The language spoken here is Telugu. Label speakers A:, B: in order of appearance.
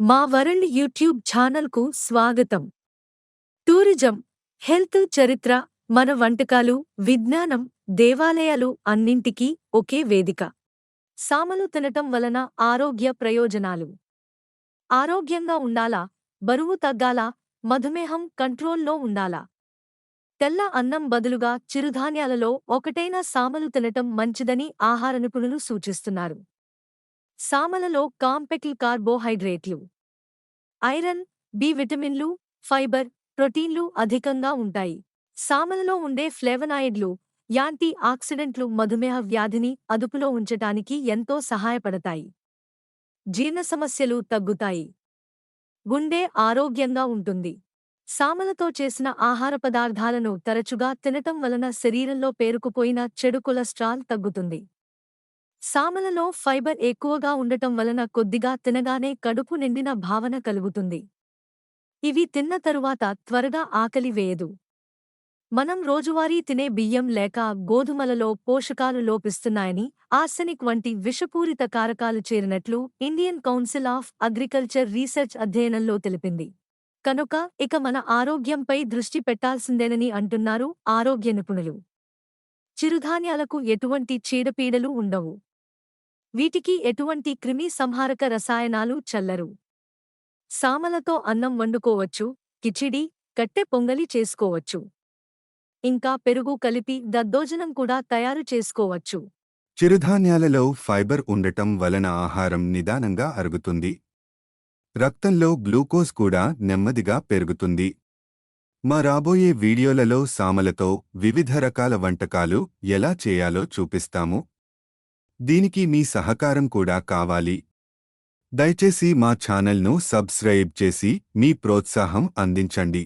A: మా వరల్డ్ యూట్యూబ్ ఛానల్కు స్వాగతం. టూరిజం హెల్త్ చరిత్ర మన వంటకాలు విజ్ఞానం దేవాలయాలు అన్నింటికీ ఒకే వేదిక. సామలు తినటం వలన ఆరోగ్య ప్రయోజనాలు. ఆరోగ్యంగా ఉండాలా బరువు తగ్గాలా మధుమేహం కంట్రోల్లో ఉండాలా? తెల్ల అన్నం బదులుగా చిరుధాన్యాలలో ఒకటైన సామలు తినటం మంచిదని ఆహార నిపుణులు సూచిస్తున్నారు. సామలలో కాంపెక్ల్ కార్బోహైడ్రేట్లు. ఐరన్ బి విటమిన్లు ఫైబర్ ప్రోటీన్లు అధికంగా ఉంటాయి. సామలలో ఉండే ఫ్లేవనాయిడ్లు యాంటీ ఆక్సిడెంట్లు మధుమేహ వ్యాధిని అదుపులో ఉంచటానికి ఎంతో సహాయపడతాయి. జీర్ణ సమస్యలు తగ్గుతాయి. గుండె ఆరోగ్యంగా ఉంటుంది. సామలతో చేసిన ఆహార పదార్థాలను తరచుగా తినటం వలన శరీరంలో పేరుకుపోయిన చెడు కొలెస్ట్రాల్ తగ్గుతుంది. సామలలో ఫైబర్ ఎక్కువగా ఉండటం వలన కొద్దిగా తినగానే కడుపు నిండిన భావన కలుగుతుంది. ఇవి తిన్న తరువాత త్వరగా ఆకలి వేయదు. మనం రోజువారీ తినే బియ్యం లేక గోధుమలలో పోషకాలు లోపిస్తున్నాయని ఆర్సెనిక్ వంటి విషపూరిత కారకాలు చేరినట్లు Indian council of agriculture research అధ్యయనంలో తెలిపింది. కనుక ఇక మన ఆరోగ్యంపై దృష్టి పెట్టాల్సిందేనని అంటున్నారు ఆరోగ్య నిపుణులు. చిరుధాన్యాలకు ఎటువంటి చీడపీడలు ఉండవు. వీటికి ఎటువంటి క్రిమి సంహారక రసాయనాలు చల్లరు. సామలతో అన్నం వండుకోవచ్చు కిచిడి కట్టె పొంగలి చేసుకోవచ్చు. ఇంకా పెరుగు కలిపి దద్దోజనం కూడా తయారు చేసుకోవచ్చు.
B: చిరుధాన్యాలలో ఫైబర్ ఉండటం వలన ఆహారం నిదానంగా అరుగుతుంది. రక్తంలో గ్లూకోజ్ కూడా నెమ్మదిగా పెరుగుతుంది. మా రాబోయే వీడియోలలో సామలతో వివిధ రకాల వంటకాలు ఎలా చేయాలో చూపిస్తాము. దీనికి మీ సహకారం కూడా కావాలి. దయచేసి మా ఛానల్ను సబ్స్క్రైబ్ చేసి మీ ప్రోత్సాహం అందించండి.